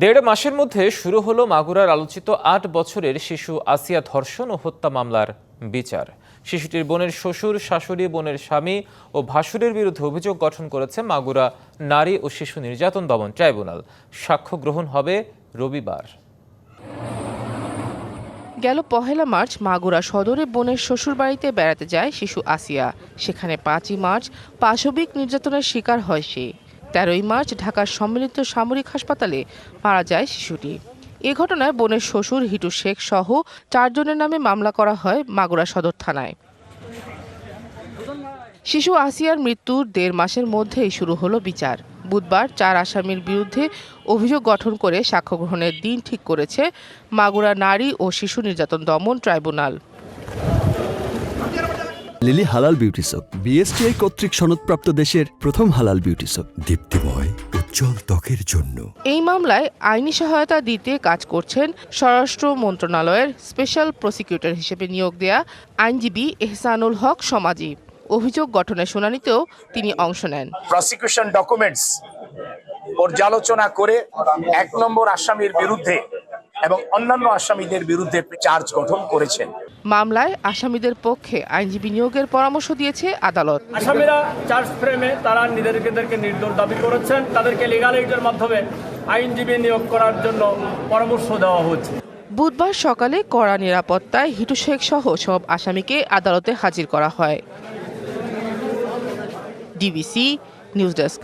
দেড় মাসের মধ্যে শুরু হলো মাগুরার আলোচিত আট বছরের শিশু আসিয়া ধর্ষণ ও হত্যা মামলার বিচার। শিশুটির বোনের শ্বশুর, শাশুড়ি, বোনের স্বামী ও ভাসুরের বিরুদ্ধে অভিযোগ গঠন করেছে মাগুরা নারী ও শিশু নির্যাতন দমন ট্রাইব্যুনাল। সাক্ষ্য গ্রহণ হবে রবিবার। গেল পহেলা মার্চ, মাগুরা সদরে বোনের শ্বশুর বাড়িতে বেড়াতে যায় শিশু আসিয়া। সেখানে পাঁচই মার্চ পাশবিক নির্যাতনের শিকার হয় সে। তেরোই মার্চ ঢাকার সম্মিলিত সামরিক হাসপাতালে মারা যায় শিশুটি। এ ঘটনায় বোনের শ্বশুর হিটু শেখ সহ চারজনের নামে মামলা করা হয় মাগুরা সদর থানায়। শিশু আসিয়ার মৃত্যুর দেড় মাসের মধ্যেই শুরু হলো বিচার। বুধবার চার আসামির বিরুদ্ধে অভিযোগ গঠন করে সাক্ষ্য গ্রহণের দিন ঠিক করেছে মাগুরা নারী ও শিশু নির্যাতন দমন tribunal. Lily halal beauty soap BSTI কর্তৃক সনদপ্রাপ্ত দেশের প্রথম হালাল বিউটি সোপ দীপ্তিময় উজ্জ্বল ত্বকের জন্য। এই মামলায় আইনি সহায়তা দিতে কাজ করছেন স্বরাষ্ট্র মন্ত্রণালয়ের স্পেশাল প্রসিকিউটর হিসেবে নিয়োগ দেয়া আইনজীবী এহসানুল হক সমাজি। অভিযোগ গঠনের শুনানিতেও তিনি অংশ নেন। প্রসিকিউশন ডকুমেন্টস পর্যালোচনা করে এক নম্বর আসামির বিরুদ্ধে এবং অন্যান্য আসামিদের বিরুদ্ধে চার্জ গঠন করেছেন। মামলায় আসামিদের পক্ষে আইনজীবী নিয়োগের পরামর্শ দিয়েছে আদালত। আসামিরা চার্জ ফ্রেমে তারা নিজেদেরকে নির্দোষ দাবি করেছেন। তাদেরকে লিগাল এইডের মাধ্যমে আইনজীবী নিয়োগ করার জন্য পরামর্শ দেওয়া হচ্ছে বুধবার সকালে কড়া নিরাপত্তায় হিটু শেখ সহ সব আসামিকে আদালতে হাজির করা হয়। DBC news desk.